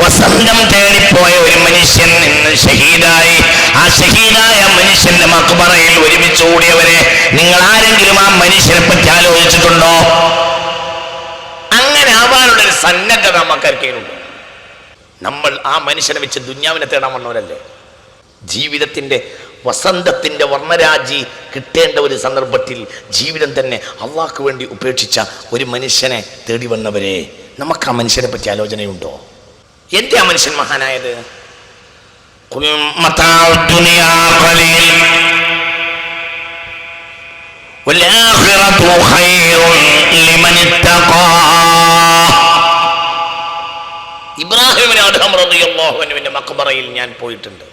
വസന്തം തേടിപ്പോയ ഒരു മനുഷ്യൻ നിന്ന് ഷഹീദായി. ആ ഷഹീദായ മനുഷ്യന്റെ മക്ബറയിൽ ഒരുമിച്ച് കൂടിയവരെ നിങ്ങൾ ആരെങ്കിലും ആ മനുഷ്യനെ പറ്റി ആലോചിച്ചിട്ടുണ്ടോ? അങ്ങനെ ആവാനുള്ള ഒരു സന്നദ്ധത നമുക്കാർക്കേലുണ്ട് നമ്മൾ ആ മനുഷ്യനെ വെച്ച് ദുന്യാവിനെ തേടാൻ വന്നവരല്ലേ? ജീവിതത്തിന്റെ വസന്തത്തിന്റെ വർണരാജി കിട്ടേണ്ട ഒരു സന്ദർഭത്തിൽ ജീവിതം തന്നെ അള്ളാഹ്ക്ക് വേണ്ടി ഉപേക്ഷിച്ച ഒരു മനുഷ്യനെ തേടി വന്നവരെ നമുക്ക് ആ മനുഷ്യനെ പറ്റി ആലോചനയുണ്ടോ? എന്തേ ആ മനുഷ്യൻ മഹാനായത്? ഇബ്രാഹിമിന് മക്ബറയിൽ ഞാൻ പോയിട്ടുണ്ട്.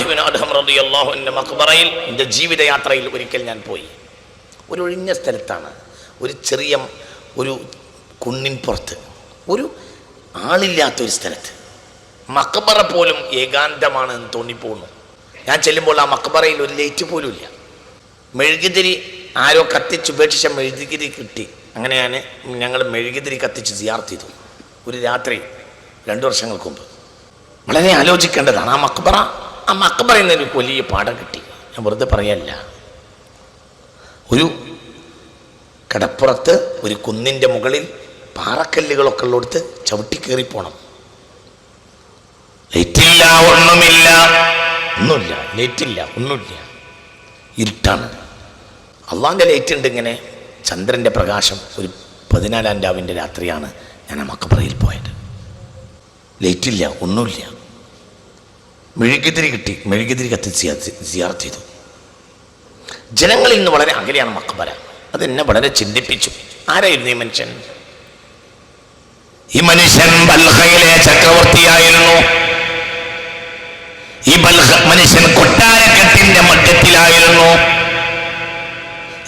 ഇബ്രാഹിമിന് മക്ബറയിൽ എന്റെ ജീവിതയാത്രയിൽ ഒരിക്കൽ ഞാൻ പോയി. ഒരു ഒഴിഞ്ഞ സ്ഥലത്താണ്. ഒരു ചെറിയ ഒരു കുണ്ണിൻ പുറത്ത് ഒരു ആളില്ലാത്ത ഒരു സ്ഥലത്ത്. മക്ബറ പോലും ഏകാന്തമാണ് എന്ന് തോന്നിപ്പോകുന്നു. ഞാൻ ചെല്ലുമ്പോൾ ആ മക്ബറയിൽ ഒരു ലൈറ്റ് പോലും ഇല്ല. മെഴുകുതിരി ആരോ കത്തിച്ച് ഉപേക്ഷിച്ച മെഴുകുതിരി കിട്ടി. അങ്ങനെ ഞാൻ ഞങ്ങൾ മെഴുകുതിരി കത്തിച്ച് സിയാർത്ത് ചെയ്തു. ഒരു രാത്രി രണ്ടു വർഷങ്ങൾക്ക് മുമ്പ്. വളരെ ആലോചിക്കേണ്ടതാണ് ആ മക്ബറ ആ മക്ബറയിൽ നിന്ന് ഒരു വലിയ പാഠം കിട്ടി. ഞാൻ വെറുതെ പറയല്ല. ഒരു കടപ്പുറത്ത് ഒരു കുന്നിന്റെ മുകളിൽ പാറക്കല്ലുകളൊക്കെ ഉള്ളിടത്ത് ചവിട്ടി കയറി പോണം. ലൈറ്റില്ല ഒന്നുമില്ല. ഒന്നുമില്ല ലൈറ്റില്ല ഒന്നുമില്ല. ഇരുട്ടാണ്. അള്ളാന്റെ ലൈറ്റ് ഉണ്ട് ഇങ്ങനെ. ചന്ദ്രന്റെ പ്രകാശം ഒരു പതിനാലാം രാവിന്റെ രാത്രിയാണ് ഞാൻ മക്കപ്പറയിൽ പോയത്. ലൈറ്റില്ല ഒന്നുമില്ല. മെഴുകുതിരി കിട്ടി. മെഴുകുതിരി കത്തി സിയാർ ചെയ്തു. ജനങ്ങളിൽ നിന്ന് വളരെ അകലെയാണ് മക്കബര അതെന്നെ വളരെ ചിന്തിപ്പിച്ചു. ആരായിരുന്നു ഈ മനുഷ്യൻ? ഈ മനുഷ്യൻ ബൽഹയിലെ ചക്രവർത്തിയായിരുന്നു. ഈ ബൽഹ മനുഷ്യൻ കൊട്ടാരക്കെട്ടിന്റെ മധ്യത്തിലായിരുന്നു.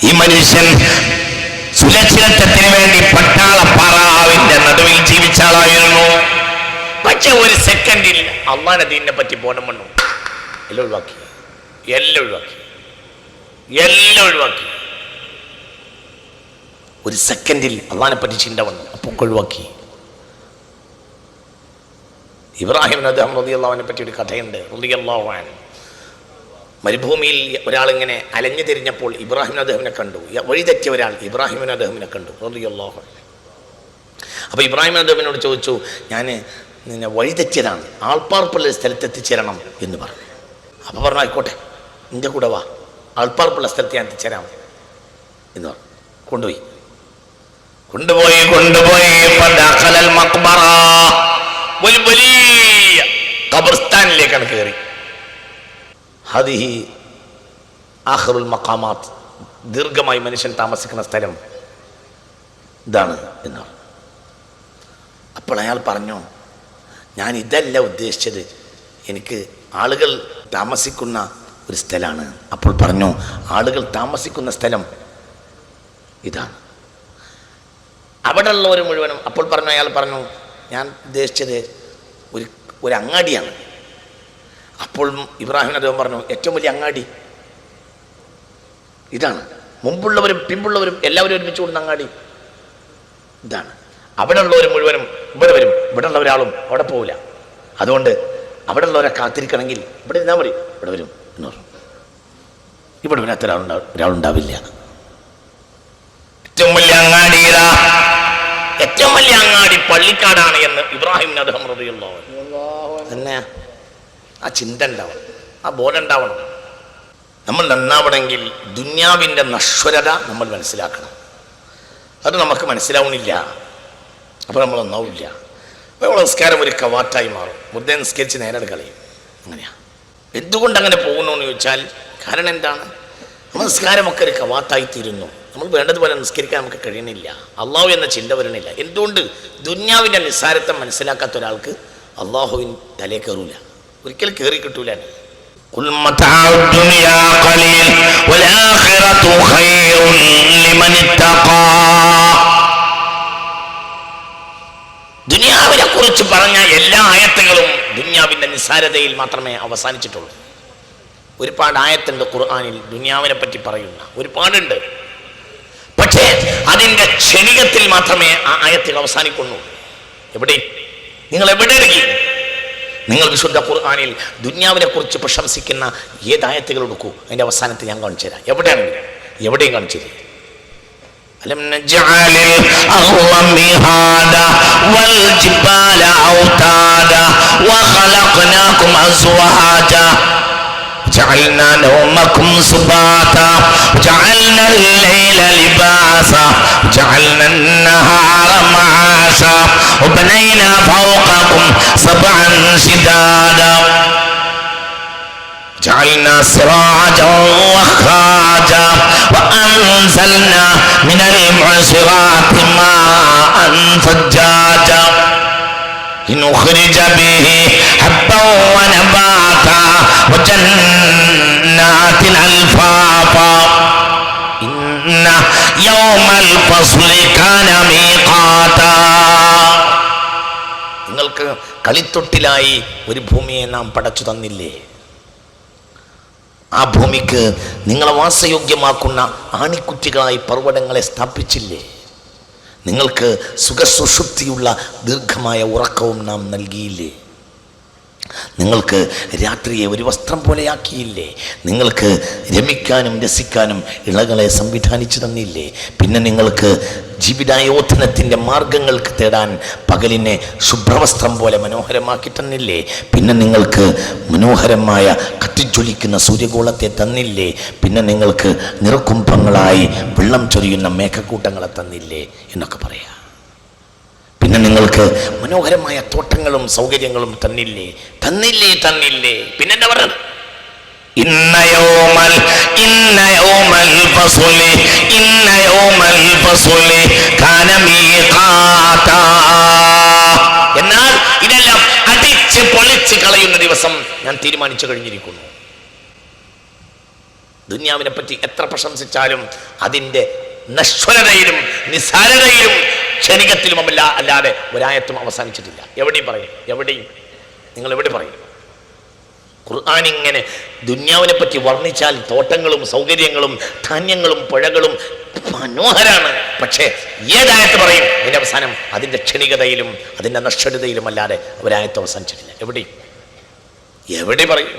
ഈ മനുഷ്യൻ സുരക്ഷിതത്വത്തിന് വേണ്ടി പട്ടാളപ്പാറാവിന്റെ നടുവിൽ ജീവിച്ച ആളായിരുന്നു. പക്ഷെ ഒരു സെക്കൻഡിൽ അള്ളാന ദീനെ പറ്റി ബോധം വന്നു. എല്ലാം ഒഴിവാക്കി. എല്ലാം ഒഴിവാക്കി. എല്ലാം ഒഴിവാക്കി. ഒരു സെക്കൻഡിൽ അള്ളഹാനെപ്പറ്റി പറ്റി ചിന്ത വന്നു. അപ്പോൾ ഒഴിവാക്കി ഇബ്രാഹിം അദ്ദേഹം റതിയല്ലാവിനെ പറ്റി ഒരു കഥയുണ്ട്. റതിയല്ലാവാൻ മരുഭൂമിയിൽ ഒരാളിങ്ങനെ അലഞ്ഞു തിരിഞ്ഞപ്പോൾ ഇബ്രാഹിം അദ്ദേഹമിനെ കണ്ടു. വഴി വഴിതെറ്റിയ ഒരാൾ ഇബ്രാഹിം അദ്ദേഹമിനെ കണ്ടു. റതിയല്ലാഹു അപ്പോൾ ഇബ്രാഹിം അദ്ദേഹമിനോട് ചോദിച്ചു ഞാൻ നിന്നെ വഴിതെറ്റിയതാണ്. ആൾപ്പാർപ്പുള്ള സ്ഥലത്ത് എത്തിച്ചേരണം എന്ന് പറഞ്ഞു. അപ്പോൾ പറഞ്ഞു ആയിക്കോട്ടെ നിന്റെ കൂടെ വാ. ആൾപ്പാർപ്പുള്ള സ്ഥലത്ത് ഞാൻ എത്തിച്ചേരാം. എന്ന് പറഞ്ഞു. കൊണ്ടുപോയി. കൊണ്ടുപോയി കൊണ്ടുപോയി. വലിയ കബർസ്ഥാനിലേക്കാണ് കയറി ഹദിഹി ആഖിറുൽ മക്കാമാത്ത് ദീർഘമായി മനുഷ്യൻ താമസിക്കുന്ന സ്ഥലം ഇതാണ് എന്നാണ്. അപ്പോൾ അയാൾ പറഞ്ഞു ഞാൻ ഇതല്ല ഉദ്ദേശിച്ചത്. എനിക്ക് ആളുകൾ താമസിക്കുന്ന ഒരു സ്ഥലമാണ്. അപ്പോൾ പറഞ്ഞു ആളുകൾ താമസിക്കുന്ന സ്ഥലം ഇതാണ്. അവിടെ ഉള്ളവർ മുഴുവനും അപ്പോൾ പറഞ്ഞു അയാൾ പറഞ്ഞു ഞാൻ ഉദ്ദേശിച്ചത് ഒരു ഒരു അങ്ങാടിയാണ്. അപ്പോൾ ഇബ്രാഹിം അദ്ദേഹം പറഞ്ഞു ഏറ്റവും വലിയ അങ്ങാടി ഇതാണ്. മുമ്പുള്ളവരും പിമ്പുള്ളവരും എല്ലാവരും ഒരുമിച്ച് കൂടുന്ന അങ്ങാടി ഇതാണ്. അവിടെ ഉള്ളവർ മുഴുവനും ഇവിടെ വരും ഇവിടെ ഉള്ള ഒരാളും അവിടെ പോവില്ല. അതുകൊണ്ട് അവിടെ ഉള്ളവരെ കാത്തിരിക്കണമെങ്കിൽ ഇവിടെ ഇരുന്നാൽ മതി ഇവിടെ വരും എന്ന് പറഞ്ഞു. ഇവിടെ വരാത്ത ഒരാളുണ്ടാവും ഒരാളുണ്ടാവില്ല. ഏറ്റവും വലിയ അങ്ങാടി ഇതാ ഏറ്റവും വലിയ അങ്ങാടി പള്ളിക്കാടാണ് എന്ന് ഇബ്രാഹിം അദ്ദേഹം ഹൃദയുള്ളവൻ തന്നെ ആ ചിന്ത ഉണ്ടാവണം. ആ ബോധം ഉണ്ടാവണം. നമ്മൾ നന്നാവണമെങ്കിൽ ദുന്യാവിന്റെ നശ്വരത നമ്മൾ മനസ്സിലാക്കണം. അത് നമുക്ക് മനസ്സിലാവണില്ല അപ്പോൾ നമ്മൾ ഒന്നാവില്ല അപ്പോൾ നമ്മൾ നിസ്കാരം ഒരു കവാറ്റായി മാറും. വെറുതെ നിസ്കരിച്ച് നേരെ കളയും. അങ്ങനെയാ. എന്തുകൊണ്ട് അങ്ങനെ പോകുന്നു എന്ന് ചോദിച്ചാൽ കാരണം എന്താണ്? നമസ്കാരമൊക്കെ ഒരു കവാത്തായിത്തീരുന്നു നമ്മൾ വേണ്ടതുപോലെ നമസ്കരിക്കാൻ നമുക്ക് കഴിയണില്ല. അള്ളാഹു എന്ന ചിന്ത വരണില്ല. എന്തുകൊണ്ട് ദുന്യാവിന്റെ നിസ്സാരത്വം മനസ്സിലാക്കാത്ത ഒരാൾക്ക് അള്ളാഹുവിൻ തല കയറൂല ഒരിക്കൽ കയറി കിട്ടൂല. ദുനിയാവിനെ കുറിച്ച് പറഞ്ഞ എല്ലാ ആയത്തുകളും ദുനിയാവിന്റെ നിസ്സാരതയിൽ മാത്രമേ അവസാനിച്ചിട്ടുള്ളൂ. ഒരുപാട് ആയത്തുണ്ട് ഖുർആാനിൽ ദുനിയാവിനെ പറ്റി പറയുന്ന ഒരുപാടുണ്ട് പക്ഷേ അതിൻ്റെ ക്ഷണികത്തിൽ ക്ഷണികത്തിൽ മാത്രമേ ആ ആയത്തിൽ അവസാനിക്കുള്ളൂ എവിടെ നിങ്ങൾ എവിടെ എടുക്കി നിങ്ങൾ വിശുദ്ധ ഖുർആാനിൽ ദുന്യാവിനെ കുറിച്ച് പ്രശംസിക്കുന്ന ഏതായത്തുകൾ എടുക്കൂ അതിന്റെ അവസാനത്തിൽ ഞാൻ കാണിച്ചു തരാം എവിടെയാണെങ്കിലും എവിടെയും കാണിച്ചു തരാം ألم نجعل الأرض مهادا والجبال أوتادا وخلقناكم أزواجا جعلنا نومكم سباتا جعلنا الليل لباسا جعلنا النهار معاشا وبنينا فوقكم سبعا شدادا. جعلنا سراجا وخراجا وأنزلنا من المعصرات ماء ثجاجا. لنخرج به حبا ونباتا നിങ്ങൾക്ക് കളിത്തൊട്ടിലായി ഒരു ഭൂമിയെ നാം പടച്ചു തന്നില്ലേ? ആ ഭൂമിക്ക് നിങ്ങളെ വാസയോഗ്യമാക്കുന്ന ആണിക്കുറ്റികളായി പർവതങ്ങളെ സ്ഥാപിച്ചില്ലേ? നിങ്ങൾക്ക് സുഖസുഷുപ്തിയുള്ള ദീർഘമായ ഉറക്കവും നാം നൽകിയില്ലേ? നിങ്ങൾക്ക് രാത്രിയെ ഒരു വസ്ത്രം പോലെയാക്കിയില്ലേ? നിങ്ങൾക്ക് രമിക്കാനും രസിക്കാനും ഇളകളെ സംവിധാനിച്ചു തന്നില്ലേ? പിന്നെ നിങ്ങൾക്ക് ജീവിതായോധനത്തിന്റെ മാർഗങ്ങൾക്ക് തേടാൻ പകലിനെ ശുഭ്രവസ്ത്രം പോലെ മനോഹരമാക്കി തന്നില്ലേ? പിന്നെ നിങ്ങൾക്ക് മനോഹരമായ കത്തിജ്വലിക്കുന്ന സൂര്യഗോളത്തെ തന്നില്ലേ? പിന്നെ നിങ്ങൾക്ക് നിറക്കുംഭങ്ങളായി വെള്ളം ചൊരിയുന്ന മേഘക്കൂട്ടങ്ങളെ തന്നില്ലേ? എന്നൊക്കെ പറയാം. നിങ്ങൾക്ക് മനോഹരമായ തോട്ടങ്ങളും സൗകര്യങ്ങളും തന്നില്ലേ? തന്നില്ലേ തന്നില്ലേ? പിന്നെ എന്താ പറയുന്നത് ഇന്ന യൗമൽ ഇന്ന യൗമൽ ഫസ്ലി ഇന്ന യൗമൽ ഫസ്ലി കാന മീഖാതാ എന്നാൽ ഇതെല്ലാം അടിച്ച് പൊളിച്ച് കളയുന്ന ദിവസം ഞാൻ തീരുമാനിച്ചു കഴിഞ്ഞിരിക്കുന്നു. ദുന്യാവിനെ പറ്റി എത്ര പ്രശംസിച്ചാലും അതിന്റെ നശ്വരതയിലും നിസ്സാരതയിലും ക്ഷണികത്തിലുമല്ല അല്ലാതെ ഒരായത്തും അവസാനിച്ചിട്ടില്ല. എവിടെയും പറയും എവിടെയും. നിങ്ങൾ എവിടെ പറയും? ഖുർആൻ ഇങ്ങനെ ദുന്യാവിനെ പറ്റി വർണിച്ചാൽ തോട്ടങ്ങളും സൗകര്യങ്ങളും ധാന്യങ്ങളും പുഴകളും മനോഹരാണ്. പക്ഷേ ഏതായത്ത് പറയും? അതിന്റെ അവസാനം അതിന്റെ ക്ഷണികതയിലും അതിന്റെ നശ്വരതയിലും അല്ലാതെ ഒരായത്ത് അവസാനിച്ചിട്ടില്ല. എവിടെയും. എവിടെ പറയും?